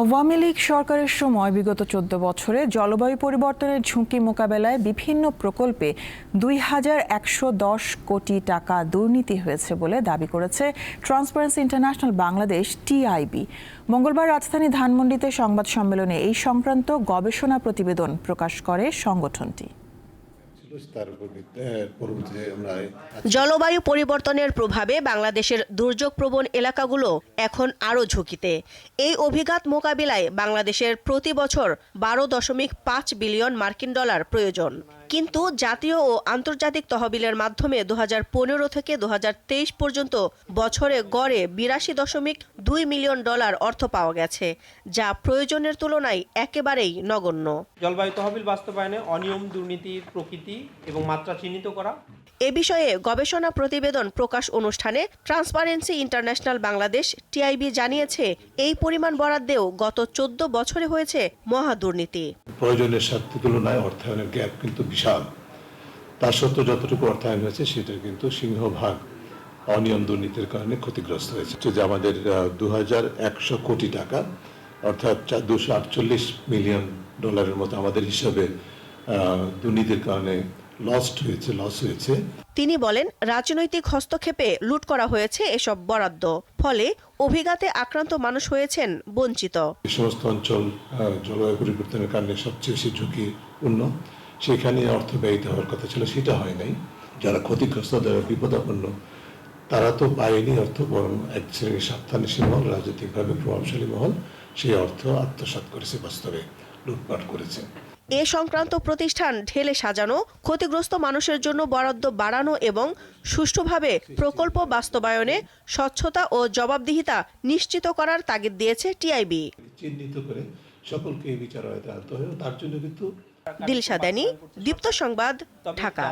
আওয়ামী লীগ সরকারের সময় বিগত চোদ্দ বছরে জলবায়ু পরিবর্তনের ঝুঁকি মোকাবেলায় বিভিন্ন প্রকল্পে দুই হাজার একশো দশ কোটি টাকা দুর্নীতি হয়েছে বলে দাবি করেছে ট্রান্সপারেন্সি ইন্টারন্যাশনাল বাংলাদেশ টিআইবি মঙ্গলবার রাজধানী ধানমন্ডিতে সংবাদ সম্মেলনে এই সংক্রান্ত গবেষণা প্রতিবেদন প্রকাশ করে সংগঠনটি। জলবায়ু পরিবর্তনের প্রভাবে বাংলাদেশের দুর্যোগ প্রবণ এলাকাগুলো এখন আরও ঝুঁকিতে। এই অভিঘাত মোকাবিলায় বাংলাদেশের প্রতি বছর বারো দশমিক পাঁচ বিলিয়ন মার্কিন ডলার প্রয়োজন। কিন্তু জাতীয় ও আন্তর্জাতিক তহবিলের মাধ্যমে দু হাজার পনেরো থেকে দু হাজার তেইশ পর্যন্ত বছরে গড়ে বিরাশি দশমিক দুই মিলিয়ন ডলার অর্থ পাওয়া গেছে যা প্রয়োজনের তুলনায় একেবারেই নগণ্য। জলবায়ু তহবিল বাস্তবায়নে অনিয়ম দুর্নীতির প্রকৃতি এবং মাত্রা চিহ্নিত করা। এ বিষয়ে গবেষণা প্রতিবেদন প্রকাশ অনুষ্ঠানে ট্রান্সপারেন্সি ইন্টারন্যাশনাল বাংলাদেশ টিআইবি জানিয়েছে এই পরিমাণ বরাদ্দেও গত চোদ্দ বছরে হয়েছে মহা দুর্নীতি। প্রয়োজনের সাথে তুলনায় অর্থায়নের গ্যাপ কিন্তু বিশাল। তার সত্ত্বেও যতটুকু অর্থায়ন হয়েছে সেটা কিন্তু সিংহভাগ অনিয়ম দুর্নীতির কারণে ক্ষতিগ্রস্ত হয়েছে। যে আমাদের দু হাজার একশো কোটি টাকা অর্থাৎ দুশো আটচল্লিশ মিলিয়ন ডলারের মতো আমাদের হিসাবে দুর্নীতির কারণে লস্ট হয়েছে লস হয়েছে। তিনি বলেন রাজনৈতিক হস্তক্ষেপে লুট করা হয়েছে এসব বরাদ্দ ফলে অভিঘাতে আক্রান্ত মানুষ হয়েছেন বঞ্চিত। সমস্ত অঞ্চল জলবায়ু পরিবর্তনের কারণে সবচেয়ে বেশি ঝুঁকিপূর্ণ সেখানে অর্থ ব্যয়িত হওয়ার কথা ছিল সেটা হয় নাই। যারা ক্ষতিগ্রস্ত যারা বিপদাপন্ন তারা তো পায়নি অর্থ বরং এক শ্রেণির স্বার্থান্বেষী মহল রাজনৈতিকভাবে প্রভাবশালী মহল সেই অর্থ আত্মসাৎ করেছে বাস্তবে লুটপাট করেছে। এ সংক্রান্ত প্রতিষ্ঠান ঢেলে সাজানো ক্ষতিগ্রস্ত মানুষের জন্য বরাদ্দ বাড়ানো এবং সুষ্ঠুভাবে প্রকল্প বাস্তবায়নে স্বচ্ছতা ও জবাবদিহিতা নিশ্চিত করার তাগিদ দিয়েছে টিআইবি। চিহ্নিত করে সকলকে বিচার আয়তায় আনতে হবে তার জন্য কিন্তু দিলশাদানি দীপ্ত সংবাদ ঢাকা।